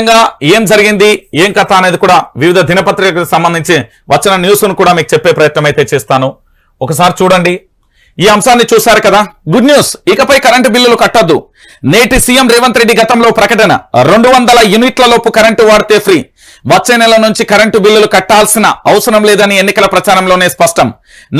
ముఖ్యంగా ఏం జరిగింది ఏం కథ అనేది కూడా వివిధ దినపత్రికలకు సంబంధించి వచ్చిన న్యూస్ను కూడా మీకు చెప్పే ప్రయత్నం అయితే చేస్తాను. ఒకసారి చూడండి. ఈ అంశాన్ని చూశారు కదా? గుడ్ న్యూస్ ఇకపై కరెంటు బిల్లులు కట్టొద్దు. నేటి సీఎం రేవంత్ రెడ్డి గతంలో ప్రకటన రెండు వందల యూనిట్ల లోపు కరెంటు వాడితే ఫ్రీ వచ్చే నెల నుంచి కరెంటు బిల్లులు కట్టాల్సిన అవసరం లేదని ఎన్నికల ప్రచారంలోనే స్పష్టం.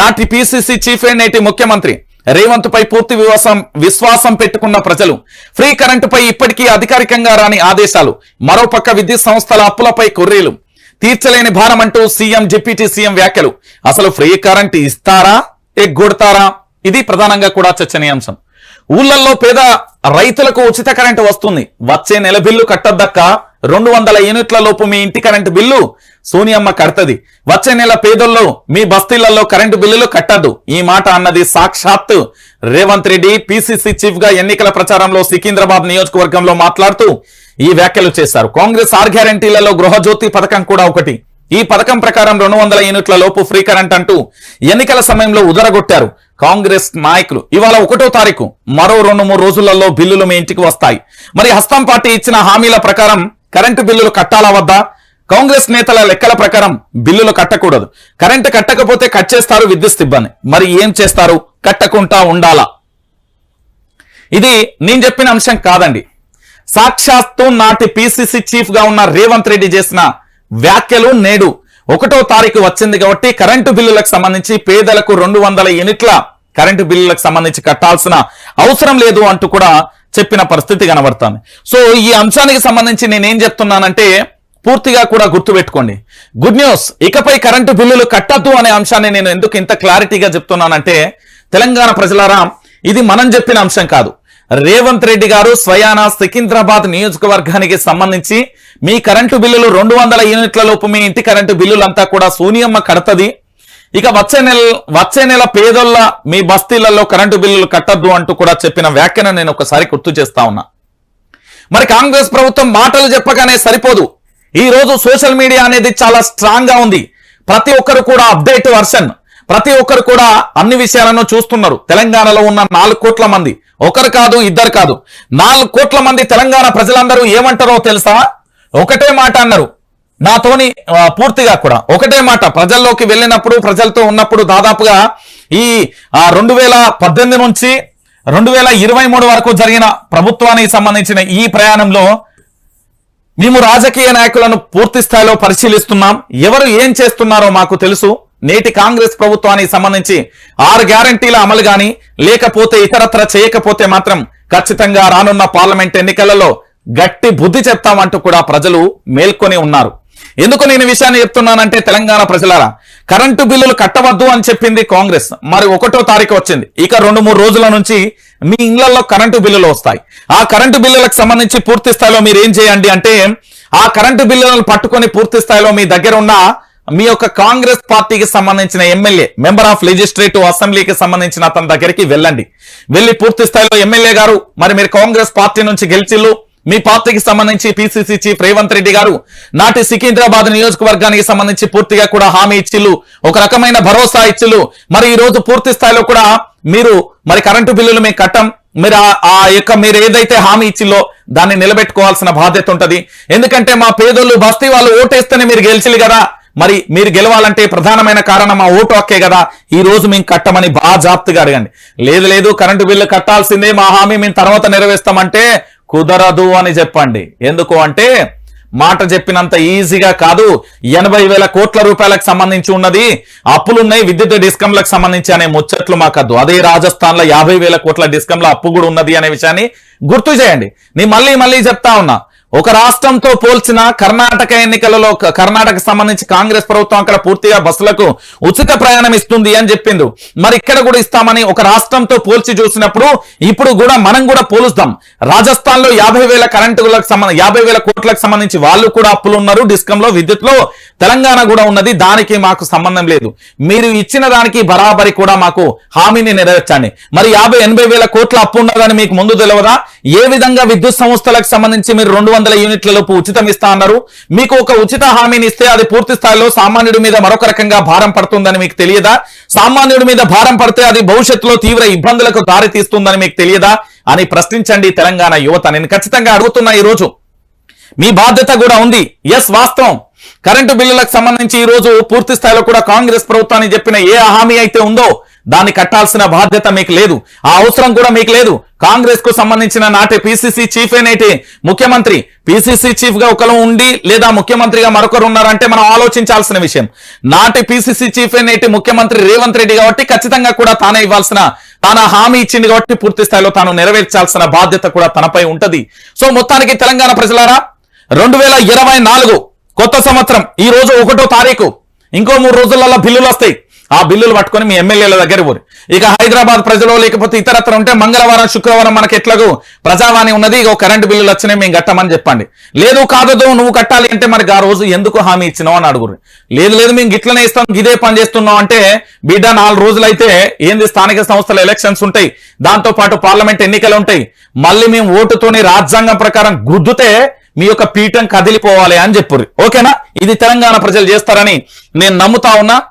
నాటి పిసిసి చీఫ్ నేటి ముఖ్యమంత్రి. రేవంత్ పై పూర్తి విశ్వాసం విశ్వాసం పెట్టుకున్న ప్రజలు. ఫ్రీ కరెంటుపై ఇప్పటికీ అధికారికంగా రాని ఆదేశాలు. మరోపక్క విద్యుత్ సంస్థల అప్పులపై కొర్రీలు. తీర్చలేని భారం అంటూ సీఎం డిప్యూటీ సీఎం వ్యాఖ్యలు. అసలు ఫ్రీ కరెంట్ ఇస్తారా? ఎగ్గొడతారా? ఇది ప్రధానంగా కూడా చర్చనీయాంశం. ఊళ్ళల్లో పేద రైతులకు ఉచిత కరెంటు వస్తుంది. వచ్చే నెల బిల్లు కట్టద్దక్క? రెండు వందల యూనిట్ల లోపు మీ ఇంటి కరెంటు బిల్లు? సోనియమ్మ కడతది. వచ్చే నెల పేదల్లో మీ బస్తీలలో కరెంటు బిల్లులు కట్టద్దు. ఈ మాట అన్నది సాక్షాత్ రేవంత్ రెడ్డి పిసిసి చీఫ్గా ఎన్నికల ప్రచారంలో సికింద్రాబాద్ నియోజకవర్గంలో మాట్లాడుతూ ఈ వ్యాఖ్యలు చేశారు. కాంగ్రెస్ ఆర్ గ్యారంటీలలో గృహజ్యోతి పథకం కూడా ఒకటి. ఈ పథకం ప్రకారం రెండు వందల యూనిట్ల లోపు ఫ్రీ కరెంట్ అంటూ ఎన్నికల సమయంలో ఉదరగొట్టారు కాంగ్రెస్ నాయకులు. ఇవాళ ఒకటో తారీఖు మరో రెండు మూడు రోజులలో బిల్లులు మీ ఇంటికి వస్తాయి. మరి హస్తం పార్టీ ఇచ్చిన హామీల ప్రకారం కరెంటు బిల్లులు కట్టాలా వద్దా? కాంగ్రెస్ నేతల లెక్కల ప్రకారం బిల్లులు కట్టకూడదు. కరెంటు కట్టకపోతే కట్ చేస్తారు విద్యుత్ సిబ్బంది. మరి ఏం చేస్తారు? కట్టకుండా ఉండాలా? ఇది నేను చెప్పిన అంశం కాదండి. సాక్షాత్తు నాటి పిసిసి చీఫ్గా ఉన్న రేవంత్ రెడ్డి చేసిన వ్యాఖ్యలు నేడు. ఒకటో తారీఖు వచ్చింది కాబట్టి కరెంటు బిల్లులకు సంబంధించి పేదలకు రెండు వందల యూనిట్ల కరెంటు బిల్లులకు సంబంధించి కట్టాల్సిన అవసరం లేదు అంటూ కూడా చెప్పిన పరిస్థితి కనబడుతుంది. సో ఈ అంశానికి సంబంధించి నేనేం చెప్తున్నానంటే పూర్తిగా కూడా గుర్తుపెట్టుకోండి. గుడ్ న్యూస్ ఇకపై కరెంటు బిల్లులు కట్టద్దు అనే అంశాన్ని నేను ఎందుకు ఇంత క్లారిటీగా చెప్తున్నానంటే తెలంగాణ ప్రజలారా ఇది మనం చెప్పిన అంశం కాదు. రేవంత్ రెడ్డి గారు స్వయాన సికింద్రాబాద్ నియోజకవర్గానికి సంబంధించి మీ కరెంటు బిల్లులు రెండు వందల యూనిట్ల లోపు మీ ఇంటి కరెంటు బిల్లులంతా కూడా సోనియమ్మ కడతది. ఇక వచ్చే నెల వచ్చే నెల పేదోళ్ళ మీ బస్తీలలో కరెంటు బిల్లులు కట్టద్దు అంటూ కూడా చెప్పిన వ్యాఖ్యను నేను ఒకసారి గుర్తు చేస్తా ఉన్నా. మరి కాంగ్రెస్ ప్రభుత్వం మాటలు చెప్పగానే సరిపోదు. ఈ రోజు సోషల్ మీడియా అనేది చాలా స్ట్రాంగ్గా ఉంది. ప్రతి ఒక్కరు కూడా అప్డేట్ వర్షన్ ప్రతి ఒక్కరు కూడా అన్ని విషయాలను చూస్తున్నారు. తెలంగాణలో ఉన్న నాలుగు కోట్ల మంది. ఒకరు కాదు ఇద్దరు కాదు. నాలుగు కోట్ల మంది తెలంగాణ ప్రజలందరూ ఏమంటారో తెలుసా? ఒకటే మాట అన్నారు. నాతోని పూర్తిగా కూడా. ఒకటే మాట. ప్రజల్లోకి వెళ్ళినప్పుడు ప్రజలతో ఉన్నప్పుడు దాదాపుగా ఈ రెండు వేల పద్దెనిమిది నుంచి రెండు వేల ఇరవై మూడు వరకు జరిగిన ప్రభుత్వానికి సంబంధించిన ఈ ప్రయాణంలో మేము రాజకీయ నాయకులను పూర్తి స్థాయిలో పరిశీలిస్తున్నాం. ఎవరు ఏం చేస్తున్నారో మాకు తెలుసు. నేటి కాంగ్రెస్ ప్రభుత్వానికి సంబంధించి ఆరు గ్యారంటీల అమలు గాని లేకపోతే ఇతరత్ర చేయకపోతే మాత్రం ఖచ్చితంగా రానున్న పార్లమెంట్ ఎన్నికలలో గట్టి బుద్ధి చెప్తామంటూ కూడా ప్రజలు మేల్కొని ఉన్నారు. ఎందుకు నేను విషయాన్ని చెప్తున్నానంటే తెలంగాణ ప్రజలారా కరెంటు బిల్లులు కట్టవద్దు అని చెప్పింది కాంగ్రెస్. మరి ఒకటో తారీఖు వచ్చింది. ఇక రెండు మూడు రోజుల నుంచి మీ ఇళ్ళలో కరెంటు బిల్లులు వస్తాయి. ఆ కరెంటు బిల్లులకు సంబంధించి పూర్తి స్థాయిలో మీరు ఏం చేయండి అంటే ఆ కరెంటు బిల్లులను పట్టుకొని పూర్తి స్థాయిలో మీ దగ్గర ఉన్న మీ యొక్క కాంగ్రెస్ పార్టీకి సంబంధించిన ఎమ్మెల్యే మెంబర్ ఆఫ్ లెజిస్లేటివ్ అసెంబ్లీకి సంబంధించిన అతని దగ్గరికి వెళ్ళండి. వెళ్ళి పూర్తి స్థాయిలో ఎమ్మెల్యే గారు మరి మీరు కాంగ్రెస్ పార్టీ నుంచి గెలిచిల్లు. మీ పార్టీకి సంబంధించి పిసిసి చీఫ్ రేవంత్ రెడ్డి గారు నాటి సికింద్రాబాద్ నియోజకవర్గానికి సంబంధించి పూర్తిగా కూడా హామీ ఇచ్చిల్లు ఒక రకమైన భరోసా ఇచ్చిల్లు మరి ఈ రోజు పూర్తి స్థాయిలో కూడా మీరు మరి కరెంటు బిల్లులు మేము కట్టం. మీరు ఆ- యొక్క మీరు ఏదైతే హామీ ఇచ్చిల్లో దాన్ని నిలబెట్టుకోవాల్సిన బాధ్యత ఉంటది. ఎందుకంటే మా పేదోళ్ళు బస్తీ వాళ్ళు ఓటేస్తేనే మీరు గెలిచిలు కదా. మరి మీరు గెలవాలంటే ప్రధానమైన కారణం ఆ ఓటు హక్కే కదా. ఈ రోజు మేము కట్టమని బాగా జాప్తిగా అడగండి. లేదు లేదు కరెంటు బిల్లు కట్టాల్సిందే మా హామీ. మేము తర్వాత నెరవేర్స్తామంటే కుదరదు అని చెప్పండి. ఎందుకు అంటే మాట చెప్పినంత ఈజీగా కాదు. ఎనభై వేల కోట్ల రూపాయలకు సంబంధించి ఉన్నది. అప్పులున్నాయి విద్యుత్ డిస్కంలకు సంబంధించి అనే ముచ్చట్లు మాకద్దు అదే రాజస్థాన్లో యాభై వేల కోట్ల డిస్కంల అప్పు కూడా ఉన్నది అనే విషయాన్ని గుర్తు చేయండి. నేను మళ్ళీ మళ్ళీ చెప్తా ఉన్నా. ఒక రాష్ట్రంతో పోల్చిన కర్ణాటక ఎన్నికలలో కర్ణాటక సంబంధించి కాంగ్రెస్ ప్రభుత్వం అక్కడ పూర్తిగా బస్సులకు ఉచిత ప్రయాణం ఇస్తుంది అని చెప్పింది మరి ఇక్కడ కూడా ఇస్తామని ఒక రాష్ట్రంతో పోల్చి చూసినప్పుడు ఇప్పుడు కూడా మనం కూడా పోలుస్తాం. రాజస్థాన్లో యాభై వేల కరెంటులకు యాభై వేల కోట్లకు సంబంధించి వాళ్ళు కూడా అప్పులు ఉన్నారు. డిస్కంలో విద్యుత్లో తెలంగాణ కూడా ఉన్నది దానికి మాకు సంబంధం లేదు. మీరు ఇచ్చిన దానికి బరాబరి కూడా మాకు హామీని నెరవేర్చండి. మరి యాభై ఎనభై వేల కోట్ల అప్పు ఉన్నదని మీకు ముందు తెలియదా ఏ విధంగా విద్యుత్ సంస్థలకు సంబంధించి మీరు రెండు వందల యూనిట్ల లోపు ఉచితం ఇస్తా అన్నారు? మీకు ఒక ఉచిత హామీని ఇస్తే అది పూర్తి స్థాయిలో సామాన్యుడి మీద మరొక రకంగా భారం పడుతుందని మీకు తెలియదా? సామాన్యుడి మీద భారం పడితే అది భవిష్యత్తులో తీవ్ర ఇబ్బందులకు దారి తీస్తుందని మీకు తెలియదా? అని ప్రశ్నించండి తెలంగాణ యువత. నేను ఖచ్చితంగా అడుగుతున్నా ఈ రోజు మీ బాధ్యత కూడా ఉంది. ఎస్ వాస్తవం. కరెంటు బిల్లులకు సంబంధించి ఈ రోజు పూర్తి స్థాయిలో కూడా కాంగ్రెస్ ప్రభుత్వానికి చెప్పిన ఏ హామీ అయితే ఉందో దాన్ని కట్టాల్సిన బాధ్యత మీకు లేదు. ఆ అవసరం కూడా మీకు లేదు. కాంగ్రెస్కు సంబంధించిన నాటి పిసిసి చీఫ్ నేటి ముఖ్యమంత్రి పిసిసి చీఫ్గా ఒకరు ఉండి లేదా ముఖ్యమంత్రిగా మరొకరు ఉన్నారంటే మనం ఆలోచించాల్సిన విషయం. నాటి పిసిసి చీఫ్ నేటి ముఖ్యమంత్రి రేవంత్ రెడ్డి కాబట్టి ఖచ్చితంగా కూడా తానే ఇవ్వాల్సిన తాను హామీ ఇచ్చింది కాబట్టి పూర్తి స్థాయిలో తాను నెరవేర్చాల్సిన బాధ్యత కూడా తనపై ఉంటది. సో మొత్తానికి తెలంగాణ ప్రజలారా రెండు వేల ఇరవై నాలుగు కొత్త సంవత్సరం ఈ రోజు ఒకటో తారీఖు. ఇంకో మూడు రోజులలో బిల్లులు వస్తాయి. ఆ బిల్లులు పట్టుకొని మీ ఎమ్మెల్యేల దగ్గర పోరు. ఇక హైదరాబాద్ ప్రజలు లేకపోతే ఇతరత్ర ఉంటే మంగళవారం శుక్రవారం మనకి ఎట్లాగో ప్రజావాణి ఉన్నది. ఇక కరెంటు బిల్లులు వచ్చినాయి మేము కట్టమని చెప్పండి. లేదు కాదదు నువ్వు కట్టాలి అంటే మనకి ఆ రోజు ఎందుకు హామీ ఇచ్చినావు అని అడుగురు లేదు లేదు మేము గిట్లనే ఇస్తాం ఇదే పని చేస్తున్నాం అంటే బిడ్డ నాలుగు రోజులైతే ఏంది స్థానిక సంస్థల ఎలక్షన్స్ ఉంటాయి. దాంతో పాటు పార్లమెంట్ ఎన్నికలు ఉంటాయి. మళ్ళీ మేము ఓటుతోని రాజ్యాంగం ప్రకారం గుద్దుతే మీ యొక్క పీఠం కదిలిపోవాలి అని చెప్పుర్రి. ఓకేనా? ఇది తెలంగాణ ప్రజలు చేస్తారని నేను నమ్ముతా ఉన్నా.